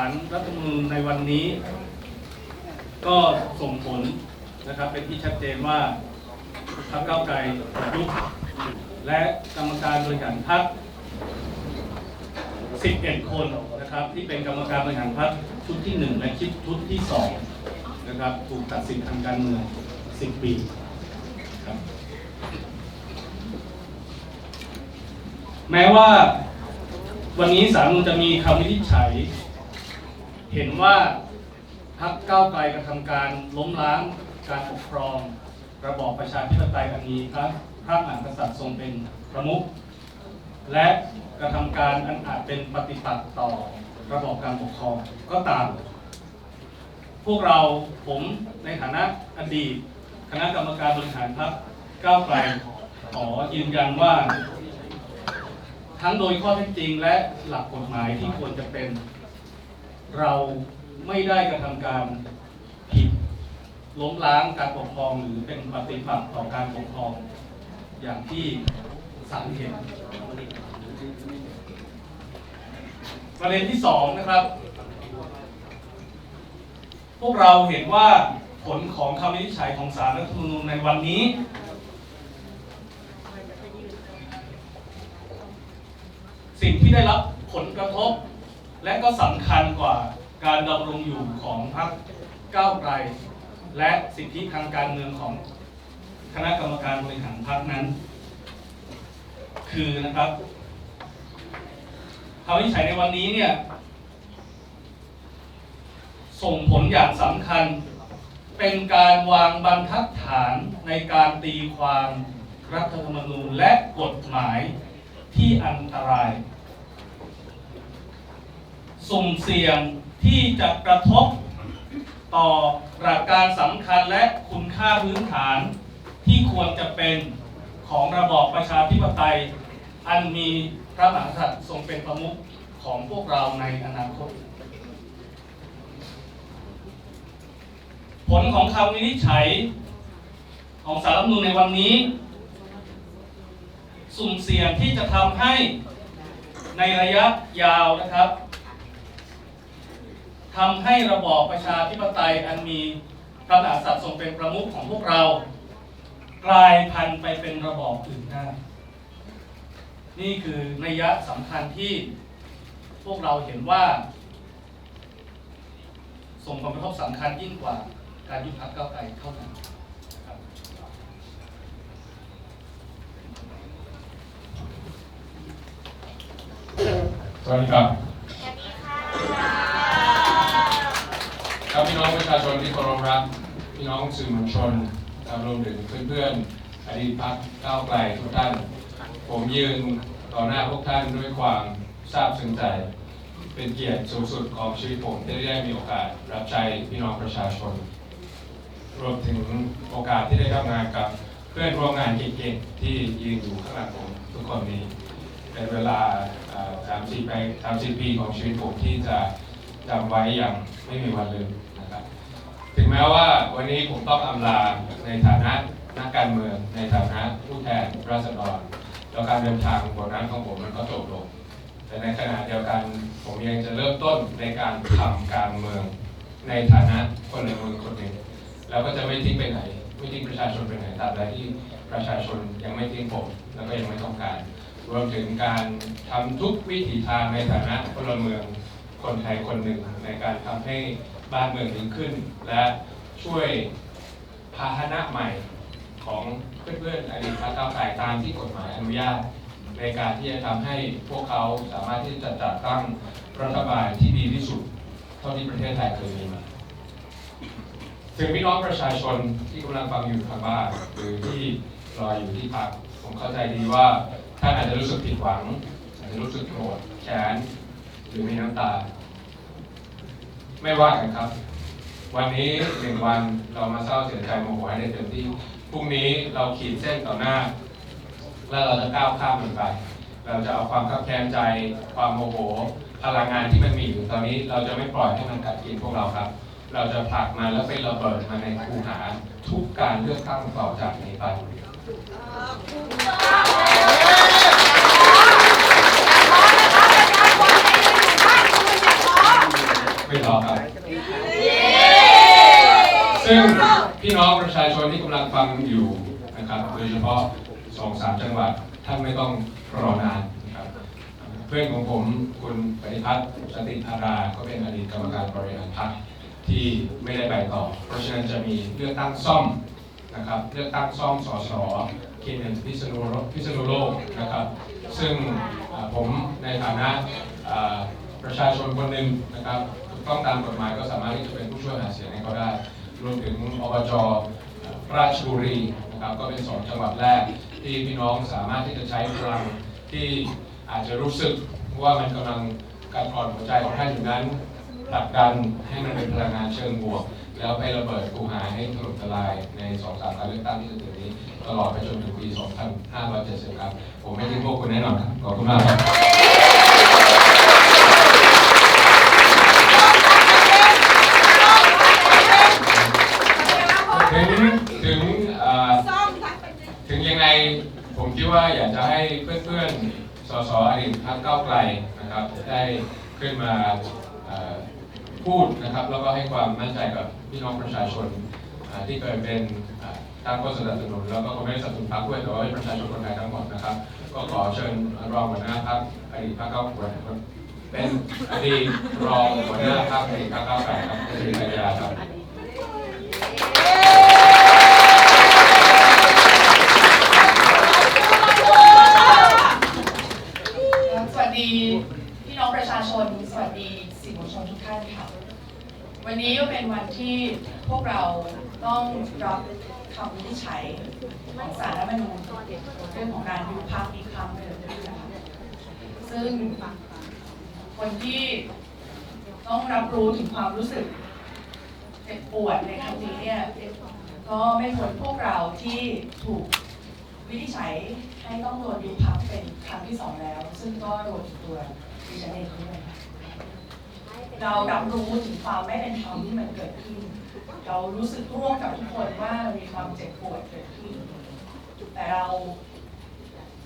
าลรัฐธรรมนูญในวันนี้ ก็ส่งผลนะครับเป็นที่ชัดเจนว่าพรรคก้าไกลยุบและกรรมการบริหารพรรค11 คนนะครับที่เป็นกรรมการบริหารพรรคชุดที่ 1 และชุดชุดที่2นะครับถูกตัดสินทางการเมือง 10 ปีครับแม้ว่าวันนี้ศาลรัฐธรรมนูญจะมีคำวินิจฉัย เห็นว่าพรรคก้าวไกลกระทำการล้มล้างการปกครองระบอบประชาธิปไตยอันมีพระพระมหากษัตริย์ทรงเป็นประมุขและกระทำการอันอาจเป็นปฏิปักษ์ต่อระบอบการปกครองก็ตาม พวกเราผมในฐานะอดีต คณะกรรมการบริหารพรรคก้าวไกลขอยืนยันว่า ทั้งโดยข้อเท็จจริงและหลักกฎหมายที่ควรจะเป็น เราไม่ได้กระทำการผิดล้มล้างการปกครองหรือเป็นปฏิปักษ์ต่อการปกครอง อย่างที่ศาลเห็นประเด็นที่สองนะครับ พวกเราเห็นว่าผลของคำวินิจฉัยของศาลรัฐธรรมนูญในวันนี้ สิ่งที่ได้รับผลกระทบ และก็สำคัญกว่าการดำรงอยู่ของพรรคก้าวไกล และสิทธิทางการเมืองของคณะกรรมการบริหารพรรคนั้น คือนะครับคำวินิจัยในวันนี้เนี่ย ส่งผลอย่างสำคัญ เป็นการวางบรรทัดฐานในการตีความรัฐธรรมนูญและกฎหมายที่อันตราย สุ่มเสี่ยงที่จะกระทบต่อหลักการสำคัญและคุณค่าพื้นฐานที่ควรจะเป็นของระบอบประชาธิปไตย อันมีพระมหากษัตริย์ทรงเป็นประมุขของพวกเราในอนาคต ผลของคำวินิจฉัยของสารรัฐมนูญในวันนี้ สุ่มเสี่ยงที่จะทำให้ในระยะยาวนะครับ ทำให้ระบอบประชาธิปไตยอันมีพระมหากษัตริย์ทรงเป็นประมุขของพวกเรา กลายพันธุ์ไปเป็นระบอบอื่นได้นี่คือนัยยะสำคัญที่พวกเราเห็นว่า ส่งผลกระทบสำคัญยิ่งกว่าการยุบพักเก้าวไกลเท่านั้นสวัสดีครับ ครับพี่น้องประชาชนที่เคารพรักพี่น้องสื่อมวลชนครับรวมถึงเพื่อนๆอดีตพักก้าวไกลทุกท่าน ผมยืนต่อหน้าพวกท่านด้วยความซาบซึ้งใจ เป็นเกียรติสูงสุดของชีวิตผมที่ได้มีโอกาสรับใช้พี่น้องประชาชน รวมถึงโอกาสที่ได้ทำงานกับเพื่อนร่วมงานเก่งๆที่ยืนอยู่ข้างหลังผมทุกคนนี้เป็นเวลาสามสี่ปีสามสี่ปีของชีวิตผมที่จะ จำไว้อย่างไม่มีวันลืมนะครับ ถึงแม้ว่าวันนี้ผมต้องอำลาในฐานะนักการเมือง ในฐานะผู้แทนราษฎรแล้วการเดินทางบนนั้นของผมมันก็จบลง แต่ในขณะเดียวกันผมยังจะเริ่มต้นในการทำการเมืองในฐานะคนในเมืองคนหนึ่งแล้วก็จะไม่ทิ้งไปไหน ไม่ทิ้งประชาชนไปไหนตราบใดที่ประชาชนยังไม่ทิ้งผม แล้วก็ยังไม่ต้องการ รวมถึงการทำทุกวิถีทางในฐานะพลเมือง คนไทยคนหนึ่งในการทำให้บ้านเมืองดีขึ้น และช่วยพาหนะใหม่ของเพื่อนๆอดีตพรรคก้าวไกลตามที่กฎหมายอนุญาต ในการที่จะทำให้พวกเขาสามารถที่จะจัดตั้งรัฐบาลที่ดีที่สุด เท่าที่ประเทศไทยเคยมีมาถึงพี่น้องประชาชนที่กำลังฟังอยู่ทางบ้านหรือที่รออยู่ที่พักผมเข้าใจดีว่าท่านอาจจะรู้สึกผิดหวังอาจจะรู้สึกโกรธแค้นหรือมีน้ำตา ไม่ว่ากันครับ วันนี้หนึ่งวันเรามาเศร้าเสียใจโมโหให้ได้เต็มที่พรุ่งนี้เราขีดเส้นต่อหน้า แล้วเราจะก้าวข้ามมันไป เราจะเอาความขับแค้นใจ ความโมโห พลังงานที่มันมีอยู่ตอนนี้ เราจะไม่ปล่อยให้มันกัดกินพวกเราครับ เราจะผลักมันแล้วไประเบิดมันในคูหาทุกการเลือกตั้งต่อจากนี้ไป ข ต่อครับ ซึ่ง พี่น้องประชาชนที่กำลังฟังอยู่นะครับโดยเฉพาะสองสามจังหวัดท่านไม่ต้องรอนานนะครับเพื่อนของผมคุณปฏิพัฒน์สติธาราก็เป็นอดีตกรรมการบริหารพรรคที่ไม่ได้ไปต่อ เพราะฉะนั้นจะมีเลือกตั้งซ่อมนะครับเลือกตั้งซ่อมสสเขตหนึ่งพิษณุโลกพิษณุโลกนะครับ ซึ่งผมในฐานะประชาชนคนหนึ่งนะครับต้องตามกฎหมายก็สามารถที่จะเป็นผู้ช่วยหาเสียงให้เขาได้ รวมถึงอบจราชบุรีนะครับก็เป็นสองจังหวัดแรก ที่พี่น้องสามารถที่จะใช้พลังที่อาจจะรู้สึกว่ามันกำลังกัดกร่อนหัวใจของท่านอยู่นั้นผลักดันให้มันเป็นพลังงานเชิงบวก แล้วไประเบิดกูหาให้ถล่มทลายในสองสามการเลือกตั้งที่จะถึงนี้ ตลอดไปจนถึงปี 2570 ครับ ผมไม่ทิ้งพวกคุณแน่นอนครับขอบคุณมากครับ ถึงถึงเอ่อถึงยังไงผมคิดว่าอยากจะให้เพื่อนๆ สสอดีตพรรคก้าวไกลนะครับได้ขึ้นมาเอ่อพูดนะครับแล้วก็ให้ความมั่นใจกับพี่น้องประชาชนอ่าที่เคยเป็นอ่าทางก็สนับสนุนแล้วก็คนไม่ได้สนับสนุนพรรคด้วยแต่ว่าเป็นประชาชนคนไทยทั้งหมดนะครับ ก็ขอเชิญรองหัวหน้าพรรคอดีตพรรคก้าวไกลเป็นอดีตรองหัวหน้าพรรคอดีตพรรคก้าวไกลครับคุณสิริกัญญาครับ สวัสดีพี่น้องประชาชน สวัสดีสื่อมวลชนทุกท่านค่ะ วันนี้ก็เป็นวันที่พวกเรา ต้องรับคำวินิจฉัยของศาลรัฐธรรมนูญเรื่องของการยุบพักอีกครั้งหนึ่งนะคะซึ่งคนที่ต้องรับรู้ถึงความรู้สึกเจ็บปวดในครั้งนี้เนี่ยก็ไม่พ้นพวกเราที่ถูกวินิจฉัยให้ต้องโดนยุบพักเป็นครั้งที่สองแล้ว ซึ่งก็โดนตัวดิฉันเองด้วยเรารับรู้ถึงความไม่เป็นธรรมที่มันเกิดขึ้น เรารู้สึกร่วมกับทุกคนว่ามีความเจ็บปวดเกิดขึ้น แต่เรา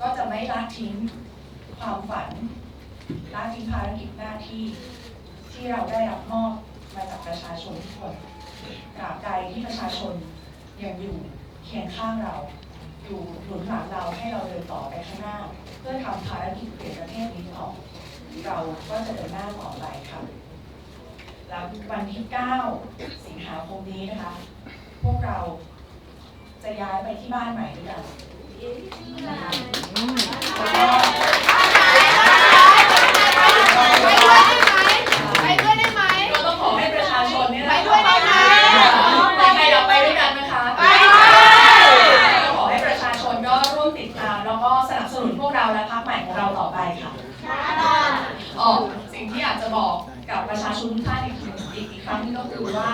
ก็จะไม่ละทิ้งความฝันละทิ้งภารกิจหน้าที่ที่เราได้รับมอบมาจากประชาชนทุกคนตราบใดที่ประชาชนยังอยู่เคียงข้างเรา อยู่หนุนหลังเราให้เราเดินต่อไปข้างหน้า เพื่อทำภารกิจเปลี่ยนประเทศนี้ต่อเราก็จะเดินหน้าต่อไปครับ แล้ววันที่ 9 สิงหาคมนี้นะคะ พวกเราจะย้ายไปที่บ้านใหม่ด้วยกันแล้วก็ไปด้วยได้ไหมก็ต้องขอให้ประชาชนเนี่ยนะไปด้วยได้ไหมแต่ใครอยากไปด้วยกันนะคะไปด้วยก็ขอให้ประชาชนก็ร่วมติดตาม แล้วก็สนับสนุนพวกเราและพรรคใหม่ของเราต่อไปค่ะอ๋อสิ่งที่อยาก คือว่า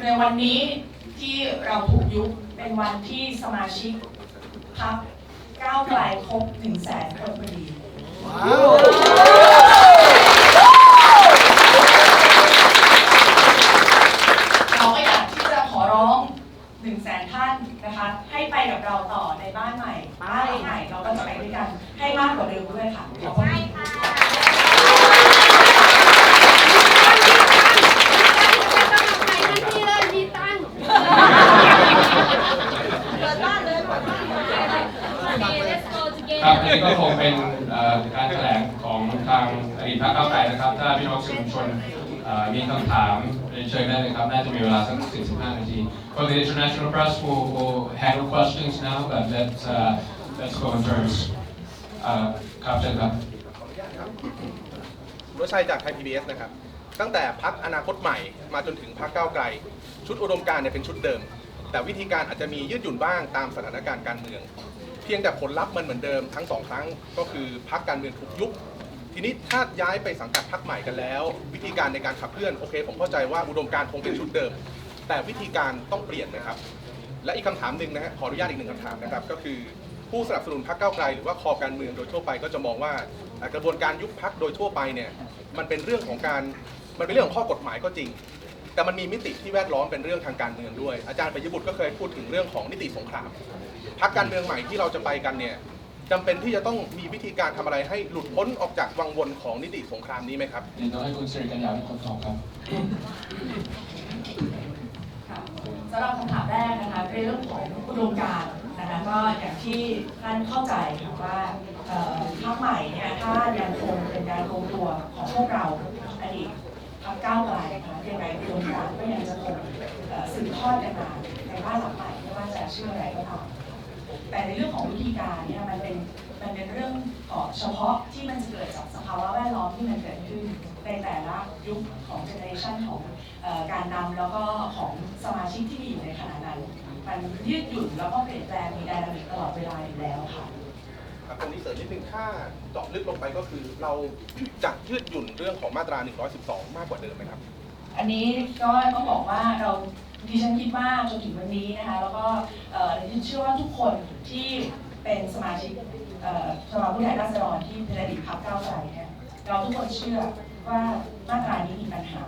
ในวันนี้ที่เราถูกยุบเป็นวันที่สมาชิกพรรคก้าวไกลครบ1 0 0 0 0แสนคนพอดีเราก็อยากที่จะขอร้อง1 0 0 0 0แสนท่านนะคะให้ไปกับเราต่อในบ้านใหม่บ้านใหม่เราก็จะไปด้วยกันให้มากกว่าเดิมด้วยค่ะขอบคุณ ครับอันนี้ก็คงเป็นเอ่อการแถลงของทางอดีตพรรคก้าวไกลนะครับ ถ้าพี่น้อง สื่อมวลชนมีคำถามเรียเชิญได้เลยครับน่าจะมีเวลาสัก45นาที For the international press will will handle questions now but let's uh, let's go in terms เอ่อครับเชิญครับรถชัยจากไทย PBS นะครับ ตั้งแต่พักอนาคตใหม่มาจนถึงพักก้าวไกล ชุดอุดมการเนี่ยเป็นชุดเดิม แต่วิธีการอาจจะมียืดหยุ่นบ้างตามสถานการณ์การเมือง เพียงแต่ผลลัพธ์มันเหมือนเดิมทั้งสองครั้งก็คือพักการเมืองถูกยุบ ทีนี้ถ้าย้ายไปสังกัดพักใหม่กันแล้ว วิธีการในการขับเคลื่อนโอเค ผมเข้าใจว่าอุดมการณ์คงเป็นชุดเดิม แต่วิธีการต้องเปลี่ยนนะครับ และอีกคำถามหนึ่งนะฮะขออนุญาตอีกหนึ่งคำถามนะครับ ก็คือผู้สนับสนุนพรรคก้าวไกลหรือว่าคอการเมืองโดยทั่วไปก็จะมองว่าอ่อกระบวนการยุบพักโดยทั่วไปเนี่ยมันเป็นเรื่องของการมันเป็นเรื่องของข้อกฎหมายก็จริง แต่มันมีมิติที่แวดล้อมเป็นเรื่องทางการเมืองด้วย อาจารย์ปยบุตรก็เคยพูดถึงเรื่องของนิติสงคราม พักการเมืองใหม่ที่เราจะไปกันเนี่ย จำเป็นที่จะต้องมีวิธีการทำอะไรให้หลุดพ้นออกจากวังวนของนิติสงครามนี้ไหมครับ เดี๋ยวต้องให้คุณสิริกัญญาเป็นคนตอบครับ ค่ะสำหรับคำถามแรกนะคะในเรื่องของอุดมการณ์นะคะก็อย่างที่ท่านเข้าใจค่ะว่าเอ่อพรรคใหม่เนี่ยถ้ายังคงเป็นการรวมตัวของพวกเราอดีตพรรคก้าวไกลนะคะยังไงอุดมการณ์ก็ยังจะคงเอ่อสืบทอดกันมาในบ้านหลังใหม่ไม่ว่าจะชื่ออะไรก็ตาม แต่ในเรื่องของวิธีการเนี่ยมันเป็นมันเป็นเรื่องของเฉพาะที่มันจะเกิดจากสภาวะแวดล้อมที่มันเกิดขึ้นในแต่ละยุคของเจเนอเรชันของเออการนำแล้วก็ของสมาชิกที่มีอยู่ในขณะนั้น มันยืดหยุ่นแล้วก็เปลี่ยนแปลงมีไดนามิกตลอดเวลาอยู่แล้วค่ะครับตรงนี้เสริมนิดนึงถ้าเจาะลึกลงไปก็คือเราจะยืดหยุ่นเรื่องของมาตรา 112 มากกว่าเดิมไหมครับ อันนี้ก็ต้องบอกว่าเรา ดิฉันคิดว่าจนถึงวันนี้นะคะ แล้วก็ดิฉันเชื่อว่าทุกคนที่เป็นสมาชิกสภาผู้แทนราษฎรที่เป็นอดีตพรรคก้าวไกลเนี่ยเราทุกคนเชื่อว่ามาตรานี้มีปัญหา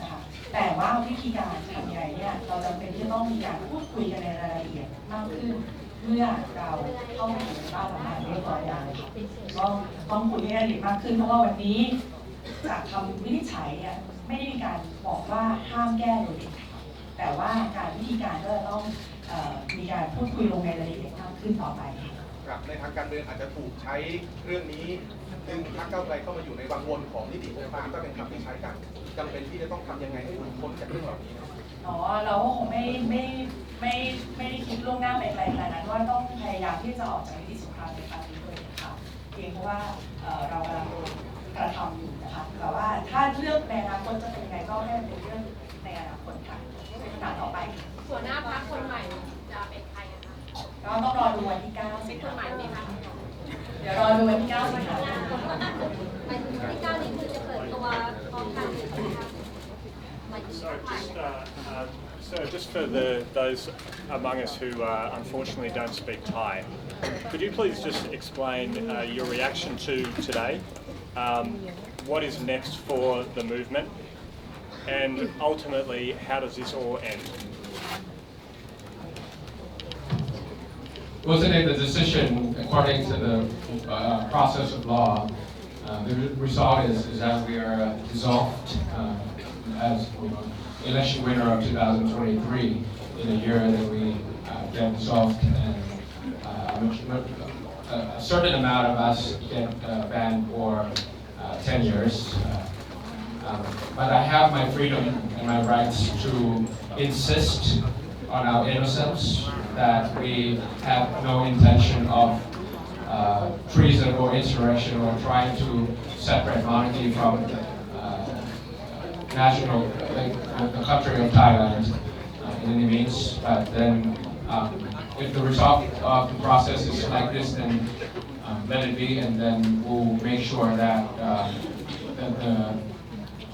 นะคะแต่ว่าวิธีการทำยังไงเนี่ยเราจำเป็นที่จะต้องมีการพูดคุยกันในรายละเอียดมากขึ้นเมื่อเราเข้าไปอยู่ในบ้านหลังใหม่เรียบร้อยแล้วค่ะต้องต้องคุยให้ละเอียดมากขึ้นเพราะว่าวันนี้จากคำวินิจฉัยเนี่ยไม่ได้มีการบอกว่าห้ามแก้โดยเด็ดขาด แต่ว่าการวิธีการก็จะต้องเออมีการพูดคุยลงในรายละเอียดมากขึ้นต่อไปค่ะครับในทางการเมืองอาจจะถูกใช้เรื่องนี้ดึงพรรคก้าวไกลเข้ามาอยู่ในวังวนของนิติสงครามก็เป็นคำที่ใช้กันจำเป็นที่จะต้องทำยังไงให้หลุดพ้นจากเรื่องเหล่านี้นะครับอ๋อเราก็คงไม่ไม่ไม่ไม่ได้คิดล่วงหน้าไปไกลขนาดนั้นว่าต้องพยายามที่จะออกจากวิธีสงครามในครั้งนี้เลยค่ะเพียงเพราะว่าเอ่อเรากำลังกระทำอยู่นะคะแต่ว่าถ้าเลือกในอนาคตจะเป็นยังไงก็ให้มันเป็นเรื่องในอนาคตค่ะ เป็นคำถามต่อไปค่ะ หัวหน้าพักคนใหม่จะเป็นใครนะคะ ก็ต้องรอดูวันที่9สิ เป็น ง คน หา ใหม่ไหมคะ เดี๋ยวรอดูวันที่9สิงหาคม หมายถึงวันที่เก้านี้คือจะเปิดตัวพร้อมกันเลยใช่ไหมคะหมายถึง So พักใหม่ just, uh, uh, so just for the, those among us who uh, unfortunately don't speak Thai, could you please just explain uh, your reaction to today? Um, what is next for the movement? And ultimately, how does this all end? Wasn't it the decision according to the uh, process of law? Uh, the result is, is that we are uh, dissolved uh, as election winner of 2023 in a year that we uh, get dissolved and uh, much- much- a a certain amount of us get uh, banned for uh, 10 years. Um, But I have my freedom and my rights to insist on our innocence, that we have no intention of uh, treason or insurrection or trying to separate monarchy from uh, national, like, the country of Thailand uh, in any means. But then, um, if the result of the process is like this, then um, let it be, and then we'll make sure that uh, that the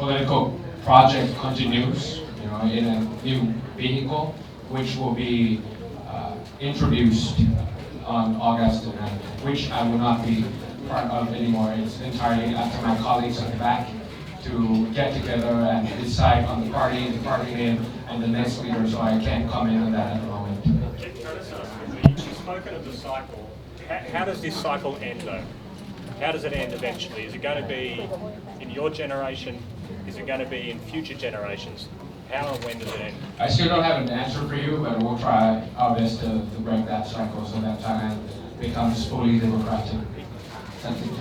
political project continues, you know, in a new vehicle, which will be uh, introduced on August 9th, which I will not be part of anymore. It's entirely up to my colleagues at the back to get together and decide on the party, the party name, and the next leader, so I can't comment on that at the moment. You've spoken of the cycle. How does this cycle end though? How does it end eventually? Is it going to be in your generation? Is it going to be in future generations? How and when does it end? I still don't have an answer for you, but we'll try our best to, to break that cycle so that Thailand becomes fully democratic. Thank you.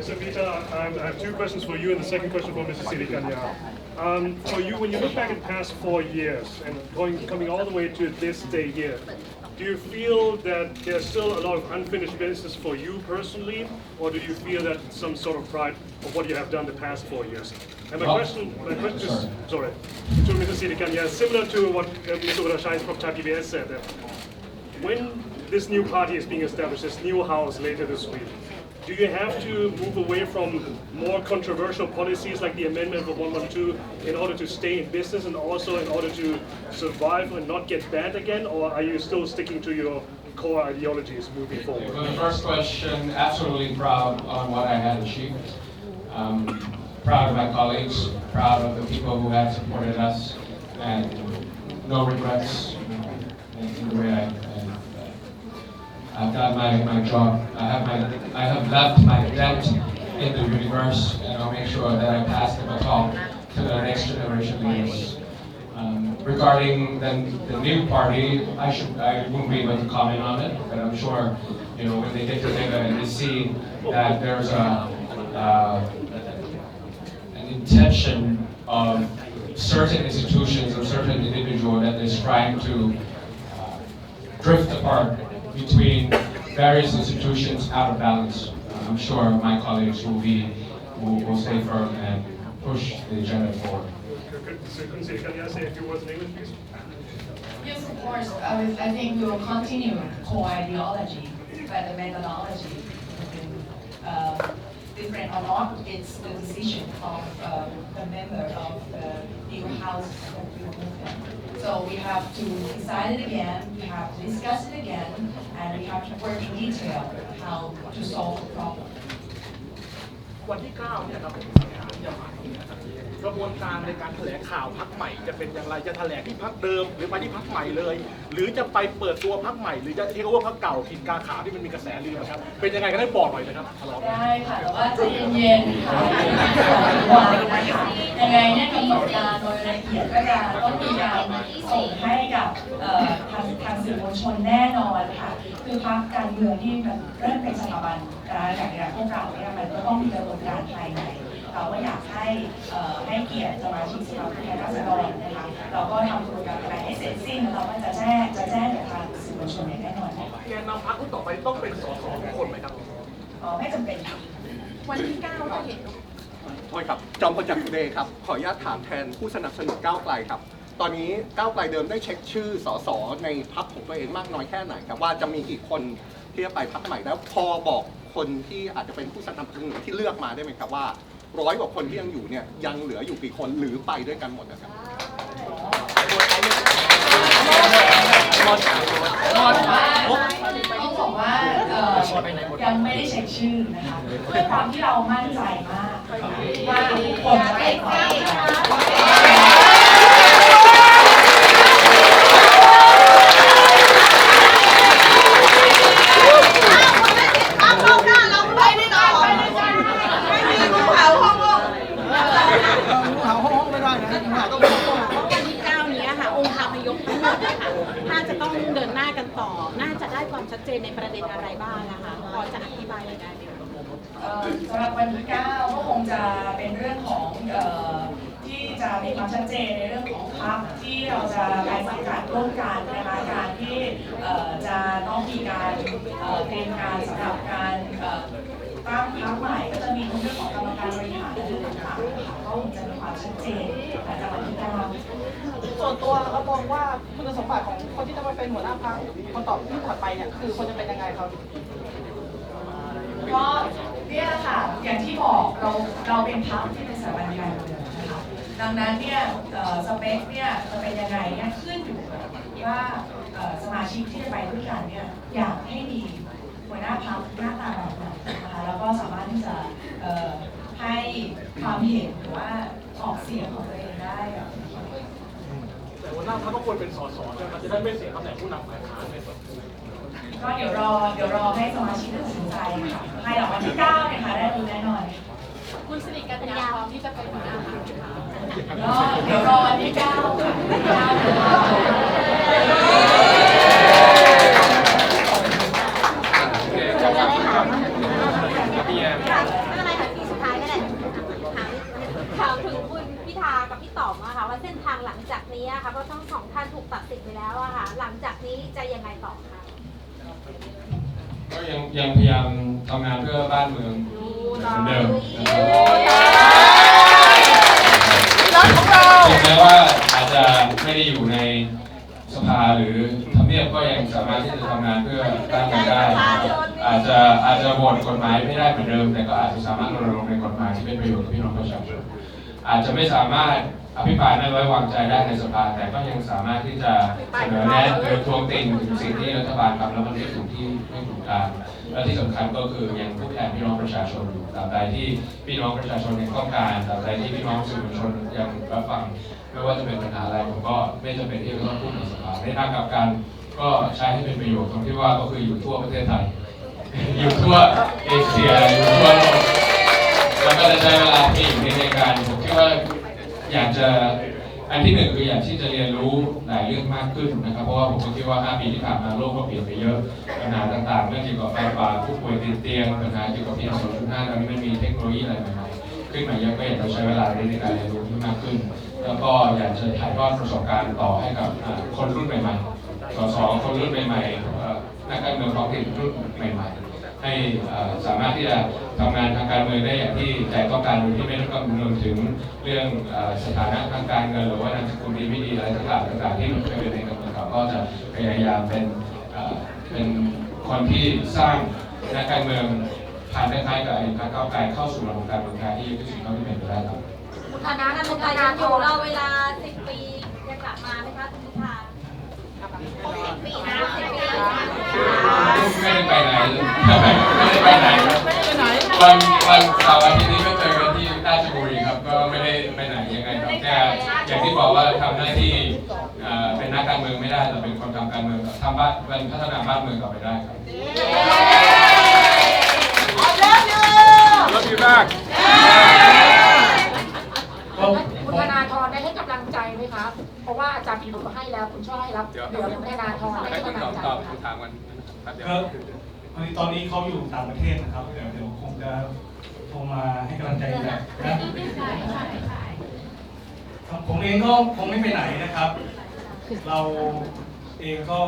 Mr. Peter, um, I have two questions for you and the second question for Mrs. Sirikanya. Um, for you, when you look back at the past four years and going, coming all the way to this day here, do you feel that there's still a lot of unfinished business for you personally, or do you feel that some sort of pride of what you have done the past four years? And my Well, question, my question is, sorry. sorry, to Mrs. Sirikanya, similar to what uh, Mr. Urashai from PBS said, that when this new party is being established, this new house later this week, do you have to move away from more controversial policies like the amendment of 112 in order to stay in business and also in order to survive and not get banned again? Or are you still sticking to your core ideologies moving For forward? the first question, absolutely proud on what I had achieved. Um, proud of my colleagues, proud of the people who have supported us, and no regrets in, the way I, I, I've done my, my job. I have my I have left my debt in the universe, and I'll make sure that I pass the baton to the next generation leaders. Um, regarding the, the new party, I should I wouldn't be able to comment on it, but I'm sure you know when they get together and they see that there's a uh, intention of certain institutions or certain individual that is trying to uh, drift apart between various institutions out of balance. Uh, I'm sure my colleagues will be will, will stay firm and push the agenda forward. Yes, of course. I, I think we will continue core ideology, but the methodology, uh, different or not, it's the decision of um, the member of the new house that we move in. So we have to decide it again, we have to discuss it again, and we have to work in detail how to solve the problem. วันที่ 9 เนี่ยครับจะมา กระบวนการในการแถลงข่าวพักใหม่จะเป็นอย่างไรจะแถลงที่พักเดิม หรือไปที่พักใหม่เลย หรือจะไปเปิดตัวพักใหม่ หรือจะเทคโอเวอร์พักเก่าทินกาขาวที่มันมีกระแสลือนะครับ เป็นยังไงก็ได้บอกหน่อยนะครับทะเลาะได้ค่ะแต่ว่าใจเย็นๆค่ะวันนะคะยังไงเนี่ยกำหนดการโดยละเอียดก็จะต้องมีการส่งให้กับทางทางสื่อมวลชนแน่นอนค่ะคือพรรคการเมืองที่มันเริ่มเป็นสถาบันการอย่างอย่างพวกเราเนี่ยมันก็ต้องมีกระบวนการภายใน เราก็อยากให้เอ่อให้เกียรติสมาชิกสภาผู้แทนราษฎรนะคะเราก็ทำกระบวนการภายในให้เสร็จสิ้นแล้วเราก็จะแจ้งจะแจ้งกับทางสื่อมวลชนอย่างแน่นอนค่ะแกนนำพักรุ่นต่อไปต้องเป็นสสทุกคนไหมครับเอ่อไม่จำเป็นค่ะวันที่9จะเห็นโทษครับจอมพลจากทูเดย์ครับ ขออนุญาตถามแทนผู้สนับสนุนก้าวไกลครับ ตอนนี้ก้าวไกลเดิมได้เช็คชื่อสสในพักของตัวเองมากน้อยแค่ไหนครับ ว่าจะมีกี่คนที่จะไปพักใหม่แล้วพอบอกคนที่อาจจะเป็นผู้สนับสนุนที่เลือกมาได้ไหมครับว่า ร้อยกว่าคนที่ยังอยู่เนี่ยยังเหลืออยู่กี่คนหรือไปด้วยกันหมดนะครับต้องบอกว่าเอ่อยังไม่ได้เช็คชื่อนะคะด้วยความที่เรามั่นใจมากว่าคนจะไม่ไปนะคะ เอาห้องหน้าเราไปด้วยกันไปด้วยกันไม่มีงูเห่าห้องห้องงูเห่าห้องห้องไม่ได้นะงูเห่าต้องห้องวันที่เก้านี้ค่ะ องค์คาพยพทั้งหมดนะคะน่าจะต้องเดินหน้ากันต่อ น่าจะได้ความชัดเจนในประเด็นอะไรบ้างนะคะพอจะอธิบายได้ไหมคะ เอ่อ สำหรับวันที่ 9 ก็คงจะเป็นเรื่องของออที่จะมีความชัดเจนในเรื่องของพรรคที่เราจะไปสังกัดร่วมกันนะคะการที่จะต้องมีการเตรียมการสำหรับการตั้งพรรคใหม่ก็จะมีเรื่องของกรรมการบริหารและเรื่องต่างๆก็คงจะมีความชัดเจนหลังจากวันที่ 9 ส่วนตัวเรามองว่าคุณสมบัติของคนที่จะมาเป็นหัวหน้าพรรคคนต่อที่ถัดไปเนี่ยคือคนจะเป็นยังไงครับก็ เนี่ยแหละค่ะอย่างที่บอกเราเราเป็นพรรคที่เป็นสถาบันการเมืองนะคะดังนั้นเนี่ยเอ่อสเปคเนี่ยจะเป็นยังไงเนี่ยขึ้นอยู่กับว่าเอ่อสมาชิกที่จะไปด้วยกันเนี่ยอยากให้มีหัวหน้าพรรคหน้าตาแบบไหนนะคะแล้วก็สามารถที่จะเอ่อให้ความเห็นหรือว่าออกเสียงของตัวเองได้แบบแต่หัวหน้าพักก็ควรเป็นสสใช่ไหมครับจะได้ไม่เสียตำแหน่งผู้นำฝ่ายค้านในส่วน ก็เดี๋ยวรอเดี๋ยวรอให้สมาชิกตัดสินใจค่ะภายหลังวันที่9เนี่ยค่ะได้รู้แน่นอน คุณสิริกัญญาพร้อมที่จะเป็นหัวหน้าพรรคไหมคะก็เดี๋ยวรอวันที่9ค่ะวันที่9เดี๋ยวรอ ไม่เป็นไรค่ะปีสุดท้ายก็ได้ถามถึงคุณพิธากับพี่ต๋อมอะค่ะว่าเส้นทางหลังจากนี้อะค่ะเพราะทั้งสองท่านถูกตัดสิทธิ์ไปแล้วอะค่ะ หลังจากนี้จะยังไงต่อคะ ก็ยังยังพยายามทำงานเพื่อบ้านเมืองเหมือนเดิมนะครับถึงแม้ว่าอาจจะไม่ได้อยู่ในสภาหรือทำเนียบก็ยังสามารถที่จะทำงานเพื่อบ้านเมืองได้นะครับอาจจะอาจจะโหวตกฎหมายไม่ได้เหมือนเดิม แต่ก็อาจจะสามารถรณรงค์ในกฎหมายที่เป็นประโยชน์กับพี่น้องประชาชน อา จะไม่สามารถอภิปรายไม่ไว้วางใจได้ในสภา แต่ก็ยังสามารถที่จะเสนอแนะหรือทวงติงถึงสิ่งที่รัฐบาลทำแล้วมันไม่ถูกที่ไม่ถูกทางและที่สำคัญก็คือยังผู้แทนพี่น้องประชาชนอยู่ตราบใดที่พี่น้องประชาชนยังต้องการตราบใดที่พี่น้องสื่อมวลชนยังรับฟังไม่ว่าจะเป็นปัญหาอะไรผมก็ไม่จำเป็นที่จะต้องพูดในสภาในทางกลับกันก็ใช้ให้เป็นประโยชน์ตรงที่ว่าก็คืออยู่ทั่วประเทศไทย อยู่ทั่วเอเชียอยู่ทั่วโลก แล้วก็จะใช้เวลาที่อยู่ในการผมคิดว่าอยากจะอันที่หนึ่งคืออยากที่จะเรียนรู้หลายเรื่องมากขึ้นนะครับ เพราะว่าผมก็คิดว่า 5 ปีที่ผ่านมาโลกก็เปลี่ยนไปเยอะปัญหาต่างๆ เรื่องเกี่ยวกับไฟป่าผู้ป่วยติดเตียงปัญหาเกี่ยวกับพีเอ็มสองจุดห้าตอนนี้มันมีเทคโนโลยีอะไรใหม่ๆขึ้นมาเยอะก็อยากจะใช้เวลาในการเรียนรู้ที่มากขึ้น แล้วก็อยากจะถ่ายทอดประสบการณ์ต่อให้กับคนรุ่นใหม่ๆสสคนรุ่นใหม่ๆนักการเมืองท้องถิ่นรุ่นใหม่ๆ ให้เอ่อสามารถที่จะทำงานทางการเมืองได้อย่างที่ใจต้องการโดยที่ไม่ต้องคำนึงถึงเรื่องเอ่อสถานะทางการเงินหรือว่านามสกุลดีไม่ดีอะไรต่างๆต่างๆที่มันเคยเป็นในการเมืองเราก็จะพยายามเป็นเอ่อเป็นคนที่สร้างนักการเมืองผ่านคล้ายๆกับไอ้พรรคก้าวไกลเข้าสู่ระบบการเมืองไทยที่ดีที่สุดเท่าที่เป็นไปได้ครับคุณธนาคุณธนาอยู่เราเวลาสิบปีจะกลับมาไหมคะคุณพิธาสิบปีนะสิบปี ไม่ได้ไปไหนเลยไม่ได้ไปไหนครับวันวันเสาร์อาทิตย์นี้ก็เจอกันที่ราชบุรีครับ ก็ไม่ได้ไปไหนยังไงครับแค่อย่างที่บอกว่าทำหน้าที่เอ่อเป็นนักการเมืองไม่ได้แต่เป็นคนทำการเมืองครับทำบ้านเป็นพัฒนาบ้านเมืองต่อไปได้ครับ Love you back ก็ คุณธนาธรได้ให้กำลังใจไหมครับเพราะว่าอาจารย์ปีบุตรก็ให้แล้ว คุณช่อให้รับเดี๋ยวเดี๋ยวคุณธนาธรได้ให้ให้คุณกำตลัองบใจตอบคำถามกันแป๊บเดียวก็พอดีตอนนี้เขาอยู่ต่างประเทศนะครับ เดี๋ยวเดี๋ยวคงจะโทรมาให้กำลังใจกันนะผมเองก็คงไม่ไปไหนนะครับ เราเองก็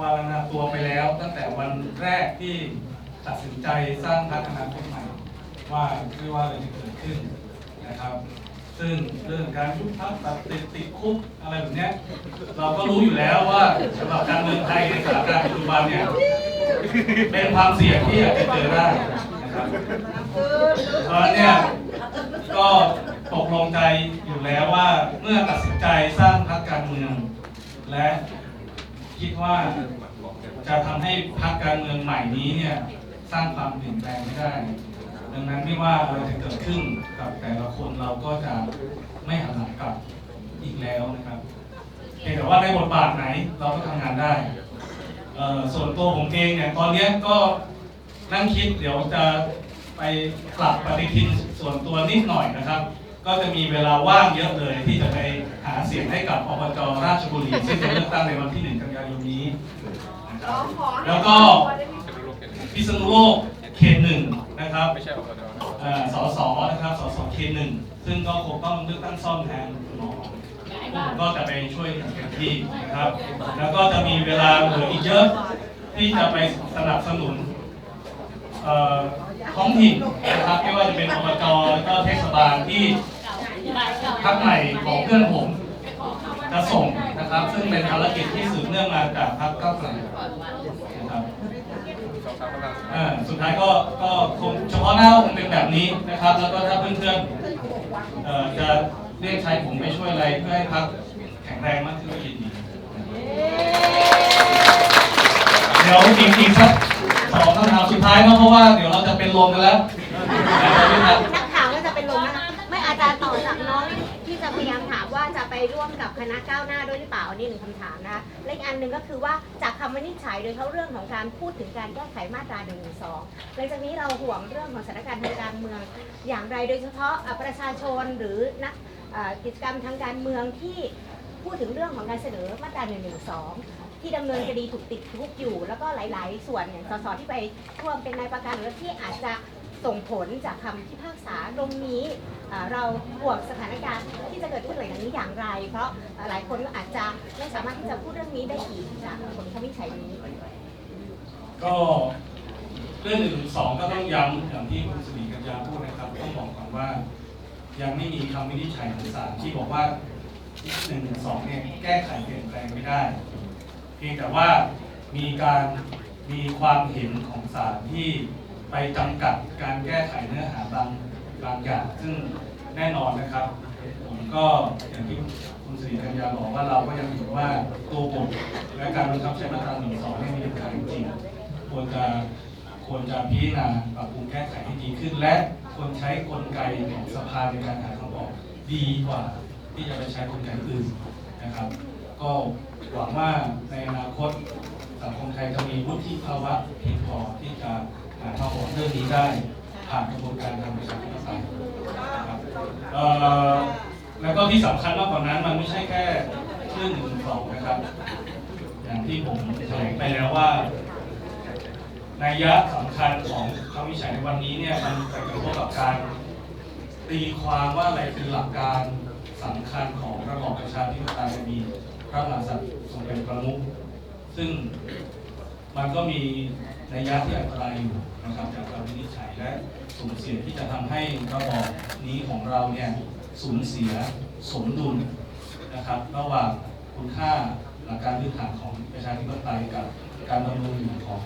วางนาตัวไปแล้ว ตั้งแต่วันแรกที่ตัดสินใจสร้างพัฒนาคตใหม่ว่าคือว่าอะไรจะเกิดขึ้นนะครับ ซึ่งเรื่องการยุบพักตัดติดติดคุกอะไรแบบเนี้ยเราก็รู้อยู่แล้วว่าสำหรับการเมืองไทยในสถานการณ์ปัจจุบันเนี่ย เป็นความเสี่ยงที่อาจจะเจอได้นะครับเพราะฉะนั้นเนี่ยก็ตกลงใจอยู่แล้วว่าเมื่อตัดสินใจสร้างพรรคการเมือง และคิดว่าจะทำให้พรรคการเมืองใหม่นี้เนี่ยสร้างความเปลี่ยนแปลงไม่ได้ ดังนั้นไม่ว่าอะไรจะเกิดขึ้นกับแต่ละคนเราก็จะไม่หันหลังกลับอีกแล้วนะครับเพียงแต่ว่าในบทบาทไหนเราก็ทำงานได้เอ่อส่วนตัวผมเองเนี่ยตอนเนี้ยก็นั่งคิดเดี๋ยวจะไปปรับปฏิทินส่วนตัวนิดหน่อยนะครับ ก็จะมีเวลาว่างเยอะเลยที่จะไปหาเสียงให้กับอบจราชบุรีซึ่งจะเลือกตั้งในวันที่หนึ่งกันยายนนี้นะครับแล้วก็พิษณุโลกเขตหนึ่ง นะครับไม่ใช่อบจเอ่อสสนะครับสสเขตหนึ่งซึ่งก็คงต้องเลือกตั้งซ่อมแทนคุณหมอผมก็จะไปช่วยอย่างเต็มที่นะครับ แล้วก็จะมีเวลาเหลืออีกเยอะ ที่จะไปสนับสนุนเอ่อท้องถิ่นนะครับไม่ว่าจะเป็นอบจแล้วก็เทศบาลที่พักใหม่ของเพื่อนผมจะส่งนะครับ ซึ่งเป็นภารกิจที่สืบเนื่องมาจากพักเก้าวไกลนะครับส อ่าสุดท้ายก็ก็คงเฉพาะหน้าคงเป็นแบบนี้นะครับ แล้วก็ถ้าเพื่อนๆเอ่อจะเรียกใช้ผมไปช่วยอะไรเพื่อให้พักแข็งแรงมากขึ้นก็ยินดีเดี๋ยวอีกอีกสักสองคำถามสุดท้ายเนาะเพราะว่าเดี๋ยวเราจะเป็นลมกันแล้วนะครับ ร่วมกับคณะก้าวหน้าด้วยหรือเปล่าอันนี่หนึ่งคำถามนะคะและอีกอันหนึ่งก็คือว่าจากคำวินิจฉัยโดยเฉพาะเรื่องของการพูดถึงการแก้ไขมาตรา1นึหลังจากนี้เราห่วงเรื่องของสถานการณ์ทางการเมือง อย่างไรโดยเฉพาะประชาชนหรือนักกิจกรรมทางการเมืองที่พูดถึงเรื่องของการเสนอมาตรา1นึที่ดำเนินคดีถูกติดคุกอยู่ แล้วก็หลาย ๆ ส่วนอย่างสสที่ไปร่วมเป็นนายประกันหรือที่อาจจะส่งผลจากคำพิพากษาตรงนี้ เราห่วงสถานการณ์ที่จะเกิดขึ้นหลังจากนี้อย่างไร เพราะหลายคนก็อาจจะไม่สามารถที่จะพูดเรื่องนี้ได้อีกจากผลคำวิจัยนี้ ก็เรื่องหนึ่งสองก็ต้องย้ำอย่างที่คุณสิริกัญญาพูดนะครับต้องบอกก่อนว่า ยังไม่มีคำวินิจฉัยของศาลที่บอกว่าหนึ่งสองเนี่ยแก้ไขเปลี่ยนแปลงไม่ได้ เพียงแต่ว่ามีการมีความเห็นของศาลที่ไปจำกัดการแก้ไขเนื้อหาบาง บางอย่าง ซึ่งแน่นอนนะครับ ผมก็อย่างที่คุณสิริกัญญาบอกว่าเราก็ยังเห็นว่าตัวบทและการบังคับใช้มาตราหนึ่งสองนี่มีปัญหาจริงควรจะควรจะพิจารณาปรับปรุงแก้ไขให้ดีขึ้น และควรใช้กลไกของสภาในการหาคำตอบดีกว่าที่จะไปใช้กลไกอื่นนะครับ ก็หวังว่าในอนาคตสังคมไทยจะมีวุฒิภาวะเพียงพอที่จะหาทางออกเรื่องนี้ได้ ผ่านกระบวนการทางประชาธิปไตยนะครับแล้วก็ที่สำคัญมากกว่านั้นมันไม่ใช่แค่เรื่องหนึ่งสองนะครับ อย่างที่ผมแถลงไปแล้วว่านัยยะสำคัญของคำวิจัยในวันนี้เนี่ยมันไปกระทบกับการตีความว่าอะไรคือหลักการสำคัญของระบอบประชาธิปไตยมีพระมหากษัตริย์ทรงเป็นประมุขซึ่ง มันก็มีนัยยะที่อันตรายอยู่นะครับจากการวินิจฉัยและสุ่มเสี่ยงที่จะทำให้ระบอบนี้ของเราเนี่ยสูญเสียสมดุลนะครับระหว่างคุณค่าหลักการพื้นฐานของประชาธิปไตยกับการดำรงอยู่ของ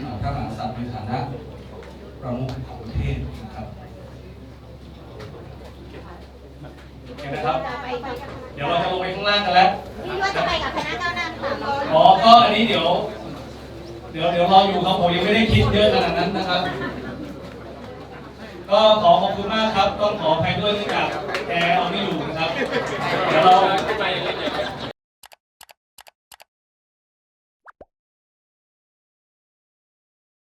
เอ่อพระมหากษัตริย์ในฐานะประมุขของประเทศนะครับโอเคนะครับจะไปกับ เดี๋ยวเราจะลงไปข้างล่างกันแล้วนี่ว่าจะไปกับคณะก้าวหน้าหรือเปล่าเราอ๋อก็อันนี้เดี๋ยวเเดี๋ยวเดี๋ยวรออยู่ครับผมยังไม่ได้คิดเยอะขนาดนั้นนะครับ ก็ขอขอบคุณมากครับ ต้องขออภัยด้วยเนื่องจากแอร์เอาไม่อยู่นะครับ เดี๋ยวเรา